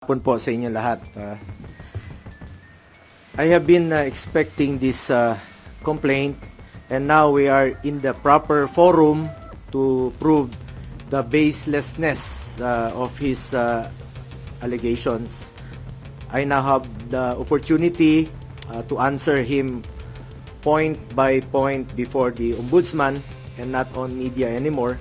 hapon po sa inyo lahat. Ah, I have been uh, expecting this uh, complaint and now we are in the proper forum to prove the baselessness uh, of his uh, allegations. I now have the opportunity uh, to answer him point by point before the ombudsman and not on media anymore.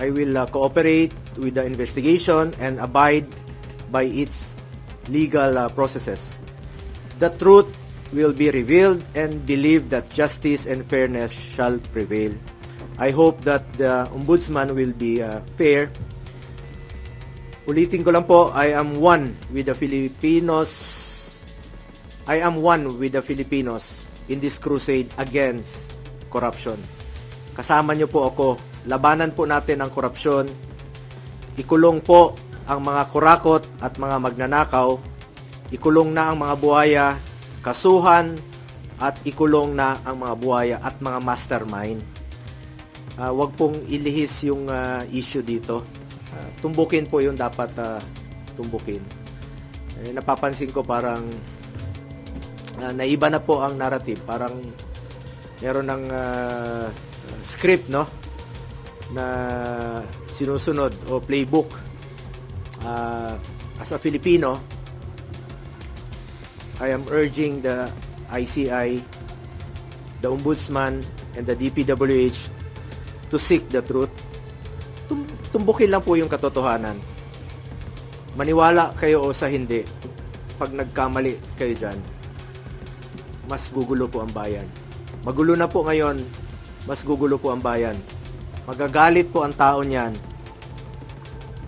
I will uh, cooperate with the investigation and abide by its legal uh, processes. The truth will be revealed and believe that justice and fairness shall prevail. I hope that the ombudsman will be uh, fair. Ulitin ko lang po, I am one with the Filipinos. I am one with the Filipinos in this crusade against corruption. Kasama niyo po ako. Labanan po natin ang korupsyon. Ikulong po ang mga kurakot at mga magnanakaw. Ikulong na ang mga buhaya, kasuhan, at ikulong na ang mga buhaya at mga mastermind. Ah, wag pong ilihis yung ah, issue dito. Ah, tumbukin po yung dapat ah, tumbukin. Eh, napapansin ko parang ah, naiba na po ang narrative. Parang meron ng ah, script, no? Na sinusunod o playbook. Ah, as a Filipino, I am urging the ICI, the Ombudsman, and the DPWH to seek the truth. Tum- tumbukin lang po yung katotohanan. Maniwala kayo o sa hindi, pag nagkamali kayo dyan, mas gugulo po ang bayan. Magulo na po ngayon, mas gugulo po ang bayan. Magagalit po ang tao niyan,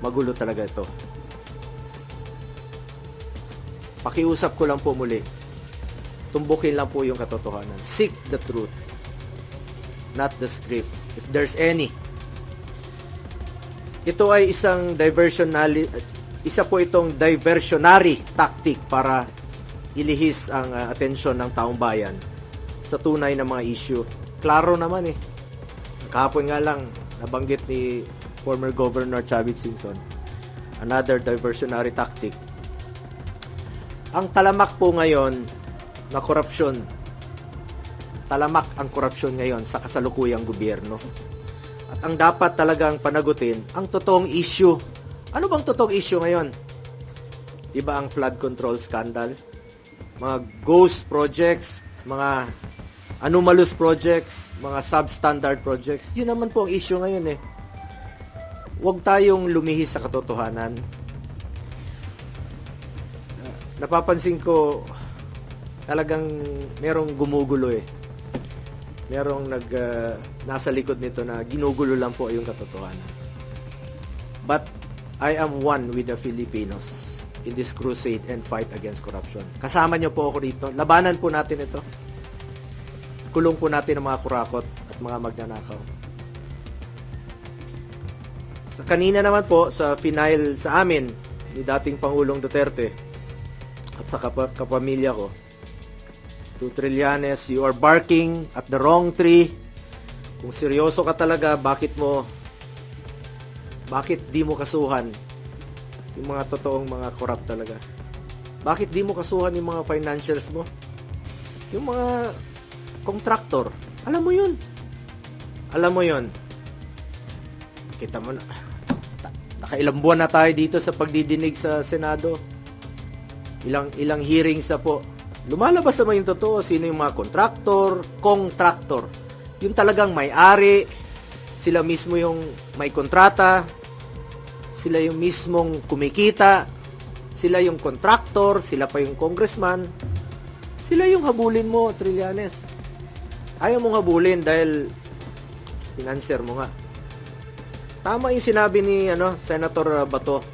magulo talaga ito. Pakiusap ko lang po muli, tumbukin lang po yung katotohanan. Seek the truth, not the script. If there's any. Ito ay isang diversionary, isa po itong diversionary tactic para ilihis ang uh, atensyon ng taong bayan sa tunay na mga issue. Klaro naman eh. Kahapon nga lang, nabanggit ni former Governor Chavez Simpson, another diversionary tactic. Ang talamak po ngayon na korupsyon, talamak ang korupsyon ngayon sa kasalukuyang gobyerno. At ang dapat talagang panagutin, ang totoong issue. Ano bang totoong issue ngayon? Di ba ang flood control scandal? Mga ghost projects, mga anomalous projects, mga substandard projects. Yun naman po ang issue ngayon eh. Huwag tayong lumihis sa katotohanan. Napapansin ko talagang merong gumugulo eh. Merong nag uh, nasa likod nito na ginugulo lang po yung katotohanan. But I am one with the Filipinos in this crusade and fight against corruption. Kasama niyo po ako dito. Labanan po natin ito. Kulong po natin ang mga kurakot at mga magnanakaw. Sa kanina naman po sa final sa amin ni dating Pangulong Duterte at sa kap- kapamilya ko. To Trillanes, you are barking at the wrong tree. Kung seryoso ka talaga, bakit mo bakit di mo kasuhan yung mga totoong mga corrupt talaga? Bakit di mo kasuhan yung mga financials mo? Yung mga contractor. Alam mo yun. Alam mo yun. Kita mo na. Nakailang buwan na tayo dito sa pagdidinig sa Senado. Ilang ilang hearings na po. Lumalabas naman yung totoo. Sino yung mga contractor, contractor. Yung talagang may-ari, sila mismo yung may kontrata, sila yung mismong kumikita, sila yung contractor, sila pa yung congressman, sila yung habulin mo, Trillanes. Ayaw mong habulin dahil financer mo nga. Tama yung sinabi ni ano, Senator Bato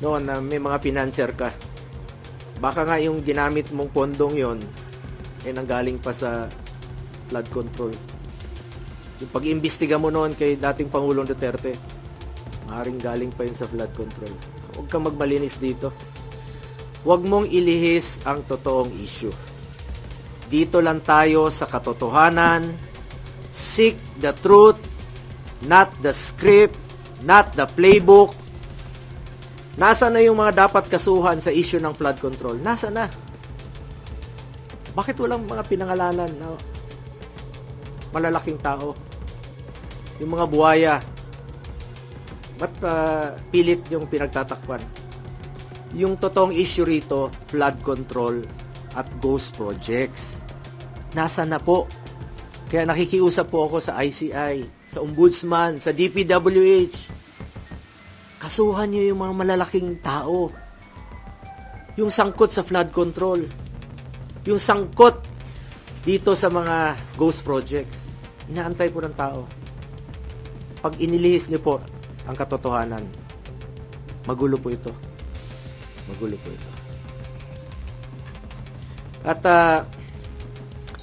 noon na may mga financer ka. Baka nga yung ginamit mong pondong yon ay nanggaling pa sa flood control. Yung pag-imbestiga mo noon kay dating Pangulong Duterte, maaaring galing pa yun sa flood control. Huwag kang magmalinis dito. Huwag mong ilihis ang totoong issue. Dito lang tayo sa katotohanan. Seek the truth, not the script, not the playbook, Nasa na yung mga dapat kasuhan sa issue ng flood control? Nasa na? Bakit walang mga pinangalanan na malalaking tao? Yung mga buhaya, ba't ah, pilit yung pinagtatakpan? Yung totoong issue rito, flood control at ghost projects. Nasa na po? Kaya nakikiusap po ako sa ICI, sa Ombudsman, sa DPWH. Kasuhan nyo yung mga malalaking tao. Yung sangkot sa flood control. Yung sangkot dito sa mga ghost projects. Inaantay po ng tao. Pag inilihis nyo po ang katotohanan, magulo po ito. Magulo po ito. At ah,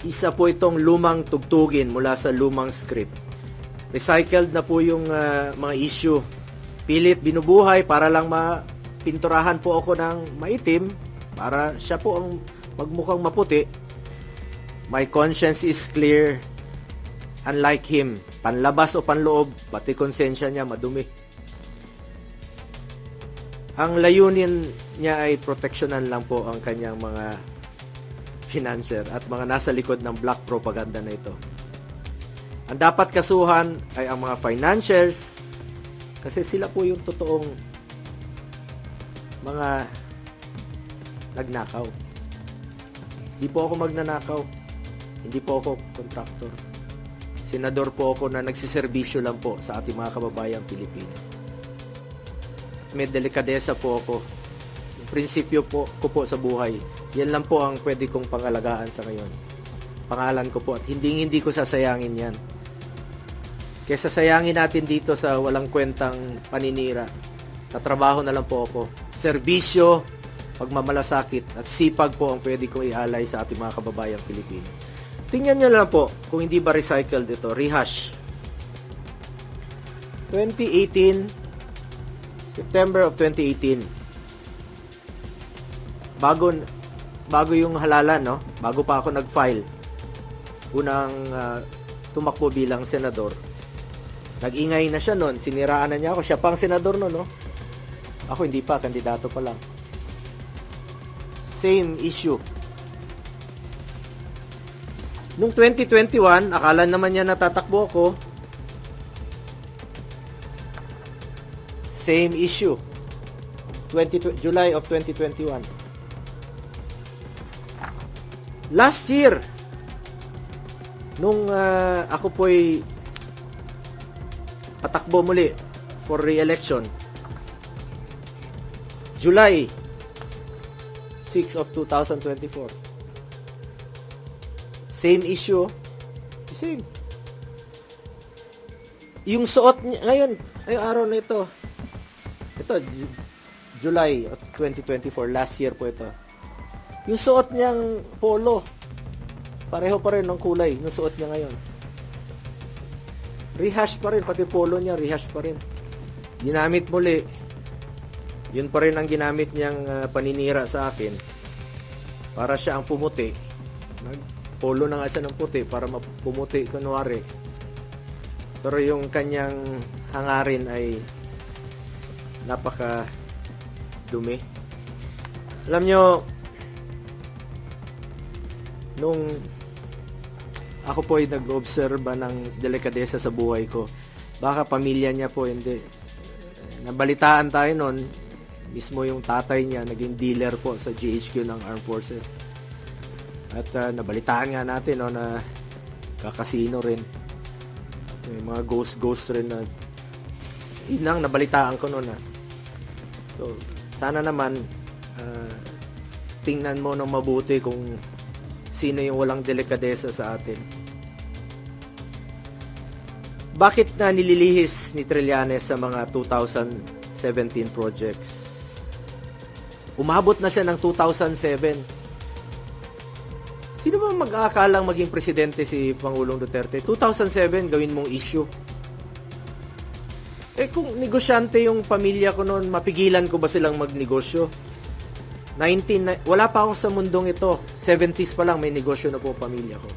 isa po itong lumang tugtugin mula sa lumang script. Recycled na po yung ah, mga issue. Pilit binubuhay para lang mapinturahan po ako ng maitim para siya po ang magmukhang maputi. My conscience is clear. Unlike him, panlabas o panloob, pati konsensya niya madumi. Ang layunin niya ay proteksyonan lang po ang kanyang mga financer at mga nasa likod ng black propaganda na ito. Ang dapat kasuhan ay ang mga financiers kasi sila po yung totoong mga nagnakaw. Hindi po ako magnanakaw. Hindi po ako contractor. Senador po ako na nagsiservisyo lang po sa ating mga kababayang Pilipino. May delikadesa po ako. Yung prinsipyo po ko po sa buhay, yan lang po ang pwede kong pangalagaan sa ngayon. Pangalan ko po at hindi hindi ko sasayangin yan. Kesa sayangin natin dito sa walang kwentang paninira. Tatrabaho na lang po ako. Serbisyo, pagmamalasakit at sipag po ang pwede kong ialay sa ating mga kababayang Pilipino. Tingnan nyo lang po kung hindi ba recycled ito. Rehash. 2018, September of 2018. Bago bago yung halalan, no? Bago pa ako nag-file. Unang ah, tumakbo bilang senador. Nag-ingay na siya noon, siniraan na niya ako. Siya pang senador noon, no? Ako hindi pa, kandidato pa lang. Same issue. Nung 2021, akala naman niya natatakbo ako. Same issue. 20, July of 2021. Last year, nung ah, ako po'y patakbo muli for re-election, July 6 of 2024. Same issue. Same. Yung suot niya, ngayon, ngayong araw na ito, ito, Ju- July of 2024, last year po ito. Yung suot niyang polo, pareho pa rin ng kulay ng suot niya ngayon. Rehash pa rin, pati polo niya, rehash pa rin. Ginamit muli. Yun pa rin ang ginamit niyang ah, paninira sa akin. Para siya ang pumuti. Nag-polo na nga siya ng puti para mapumuti kunwari. Pero yung kanyang hangarin ay napaka dumi. Alam nyo, nung ako po ay nag-obserba ng delikadesa sa buhay ko, baka pamilya niya po hindi. Nabalitaan tayo noon, mismo yung tatay niya naging dealer po sa GHQ ng Armed Forces. At ah, nabalitaan nga natin no, na kakasino rin. May mga ghost-ghost rin na yun ang nabalitaan ko noon ah. So, sana naman ah, tingnan mo ng mabuti kung sino yung walang delikadesa sa atin. Bakit na nililihis ni Trillanes sa mga 2017 projects? Umabot na siya ng 2007. Sino ba mag-aakalang maging presidente si Pangulong Duterte? 2007, gawin mong issue. Eh kung negosyante yung pamilya ko noon, mapigilan ko ba silang magnegosyo? 19, na- wala pa ako sa mundong ito. 70s pa lang may negosyo na po pamilya ko.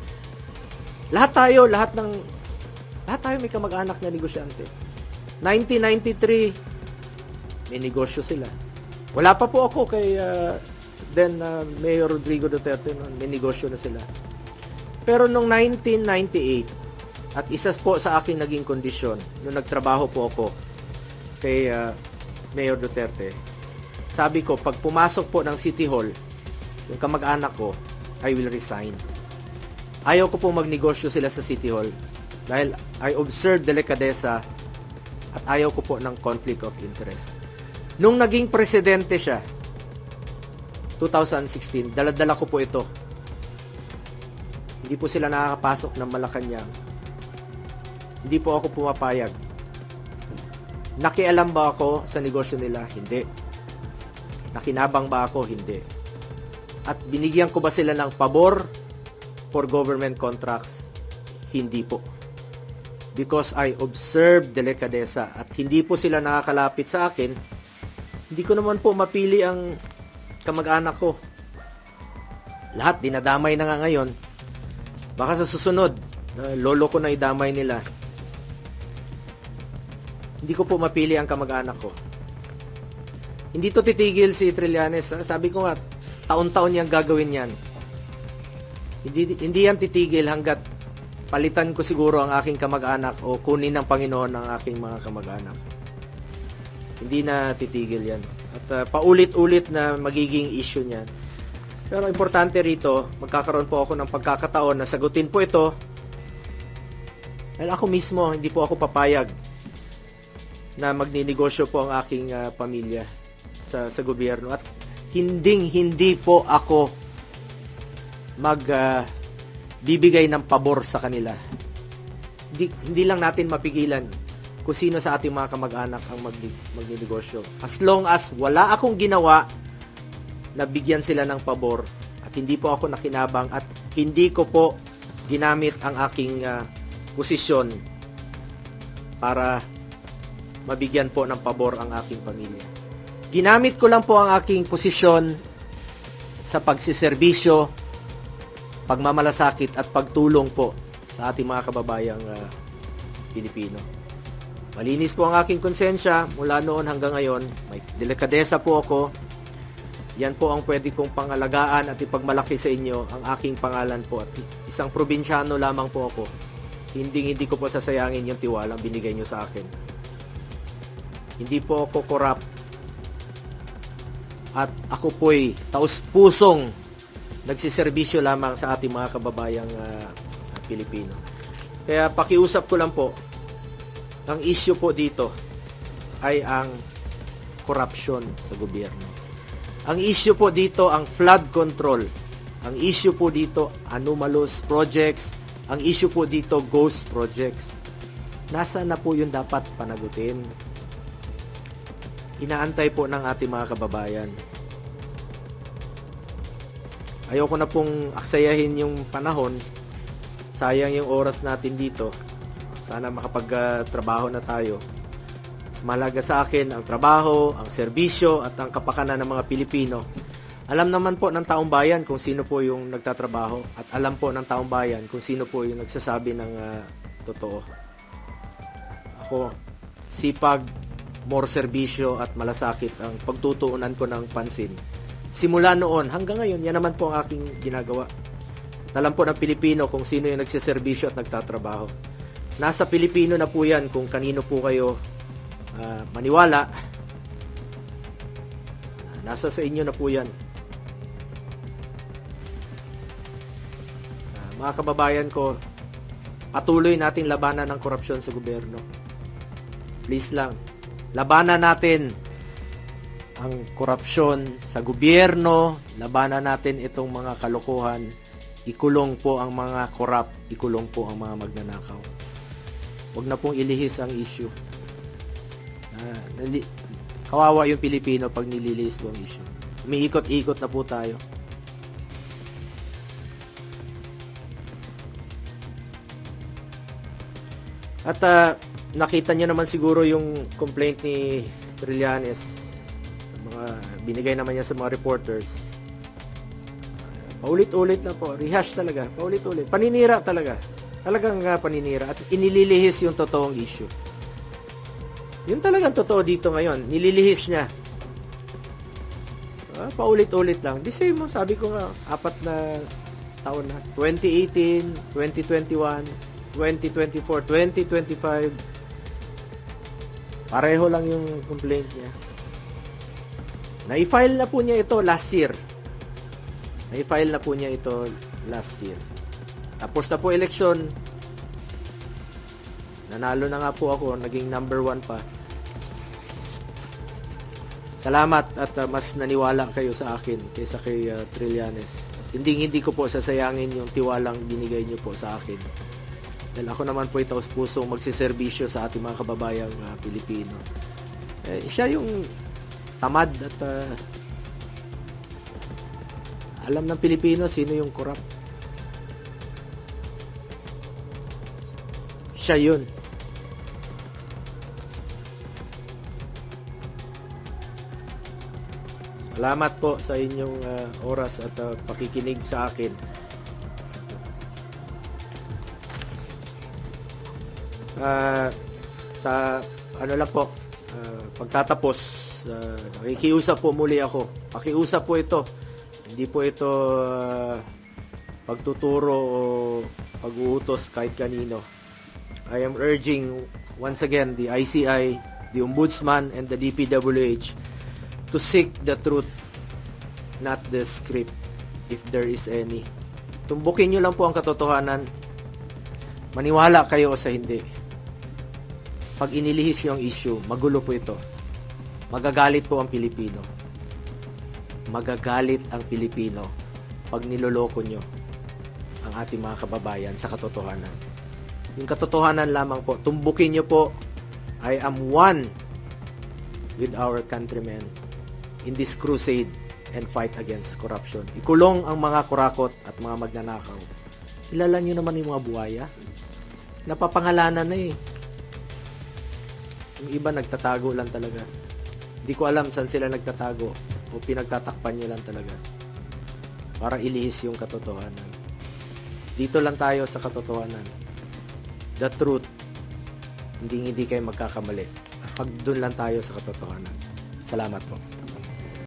Lahat tayo, lahat ng lahat tayo may kamag-anak na negosyante. 1993 may negosyo sila. Wala pa po ako kay uh, then uh, Mayor Rodrigo Duterte noon, may negosyo na sila. Pero nung 1998, at isa po sa aking naging kondisyon, nung nagtrabaho po ako kay uh, Mayor Duterte, sabi ko, pag pumasok po ng City Hall, yung kamag-anak ko, I will resign. Ayaw ko po magnegosyo sila sa City Hall dahil I observe delikadesa at ayaw ko po ng conflict of interest. Nung naging presidente siya, 2016, daladala ko po ito. Hindi po sila nakakapasok ng Malacanang. Hindi po ako pumapayag. Nakialam ba ako sa negosyo nila? Hindi. Nakinabang ba ako? Hindi. At binigyan ko ba sila ng pabor for government contracts? Hindi po. Because I observe delikadesa at hindi po sila nakakalapit sa akin, hindi ko naman po mapili ang kamag-anak ko. Lahat dinadamay na nga ngayon. Baka sa susunod, lolo ko na idamay nila. Hindi ko po mapili ang kamag-anak ko. Hindi to titigil si Trillanes. Ah, Sabi ko nga, taon-taon niyang gagawin yan. Hindi, hindi yan titigil hanggat palitan ko siguro ang aking kamag-anak o kunin ng Panginoon ang aking mga kamag-anak. Hindi na titigil yan. At uh, paulit-ulit na magiging issue niyan. Pero importante rito, magkakaroon po ako ng pagkakataon na sagutin po ito. Dahil ako mismo, hindi po ako papayag na magninegosyo po ang aking uh, pamilya sa, sa gobyerno. At hinding hindi po ako mag uh, bibigay ng pabor sa kanila. Hindi, hindi lang natin mapigilan kung sino sa ating mga kamag-anak ang mag, magninegosyo. As long as wala akong ginawa na bigyan sila ng pabor at hindi po ako nakinabang at hindi ko po ginamit ang aking uh, posisyon para mabigyan po ng pabor ang aking pamilya. Ginamit ko lang po ang aking posisyon sa pagsiservisyo, pagmamalasakit at pagtulong po sa ating mga kababayang uh, Pilipino. Malinis po ang aking konsensya mula noon hanggang ngayon. May delikadesa po ako. Yan po ang pwede kong pangalagaan at ipagmalaki sa inyo ang aking pangalan po. At isang probinsyano lamang po ako. Hindi hindi ko po sasayangin yung tiwalang binigay nyo sa akin. Hindi po ako corrupt. At ako po'y taus-pusong nagsiservisyo lamang sa ating mga kababayang uh, Pilipino. Kaya pakiusap ko lang po, ang issue po dito ay ang corruption sa gobyerno. Ang issue po dito ang flood control. Ang issue po dito anomalous projects. Ang issue po dito ghost projects. Nasa na po yun dapat panagutin? Inaantay po ng ating mga kababayan. Ayoko na pong aksayahin yung panahon. Sayang yung oras natin dito. Sana makapagtrabaho na tayo. Malaga sa akin ang trabaho, ang serbisyo at ang kapakanan ng mga Pilipino. Alam naman po ng taong bayan kung sino po yung nagtatrabaho at alam po ng taong bayan kung sino po yung nagsasabi ng uh, totoo. Ako, sipag, more serbisyo at malasakit ang pagtutuunan ko ng pansin. Simula noon hanggang ngayon, yan naman po ang aking ginagawa. Alam po ng Pilipino kung sino yung nagsiservisyo at nagtatrabaho. Nasa Pilipino na po yan kung kanino po kayo uh, maniwala. Nasa sa inyo na po yan. Uh, mga kababayan ko, patuloy nating labanan ng korupsyon sa gobyerno. Please lang, labanan natin ang korupsyon sa gobyerno, labanan natin itong mga kalokohan, ikulong po ang mga korap, ikulong po ang mga magnanakaw. Huwag na pong ilihis ang issue. Uh, kawawa yung Pilipino pag nililihis po ang issue. Umiikot-ikot na po tayo. At uh, nakita niyo naman siguro yung complaint ni Trillanes. Mga binigay naman niya sa mga reporters. Paulit-ulit na po. Rehash talaga. Paulit-ulit. Paninira talaga. Talagang uh, paninira. At inililihis yung totoong issue. Yun talagang totoo dito ngayon. Nililihis niya. Ah, paulit-ulit lang. The same mo, sabi ko nga, apat na taon na. 2018, 2021, 2024, 2025. Pareho lang yung complaint niya. Na-file na po niya ito last year. Na-file na po niya ito last year. Tapos na po election. Nanalo na nga po ako. Naging number one pa. Salamat at uh, mas naniwala kayo sa akin kaysa kay uh, Trillanes. Hindi hindi ko po sasayangin yung tiwalang binigay niyo po sa akin. Dahil ako naman po ito pusong magsiservisyo sa ating mga kababayang uh, Pilipino. Eh, siya yung tamad at uh, alam ng Pilipino sino yung corrupt. Siya yun. Salamat po sa inyong uh, oras at uh, pakikinig sa akin. Ah, sa ano lang po, ah, pagtatapos, uh, nakikiusap po muli ako. Pakiusap po ito. Hindi po ito ah, pagtuturo o pag-uutos kahit kanino. I am urging once again the ICI, the Ombudsman, and the DPWH to seek the truth, not the script, if there is any. Tumbukin nyo lang po ang katotohanan. Maniwala kayo sa hindi. Pag inilihis yung issue, magulo po ito. Magagalit po ang Pilipino. Magagalit ang Pilipino pag niloloko nyo ang ating mga kababayan sa katotohanan. Yung katotohanan lamang po, tumbukin nyo po, I am one with our countrymen in this crusade and fight against corruption. Ikulong ang mga kurakot at mga magnanakaw. Kilala nyo naman yung mga buhaya? Napapangalanan na eh. Yung iba nagtatago lang talaga. Hindi ko alam saan sila nagtatago o pinagtatakpan nyo lang talaga. Para ilihis yung katotohanan. Dito lang tayo sa katotohanan. The truth. Hindi hindi kayo magkakamali. Pag doon lang tayo sa katotohanan. Salamat po.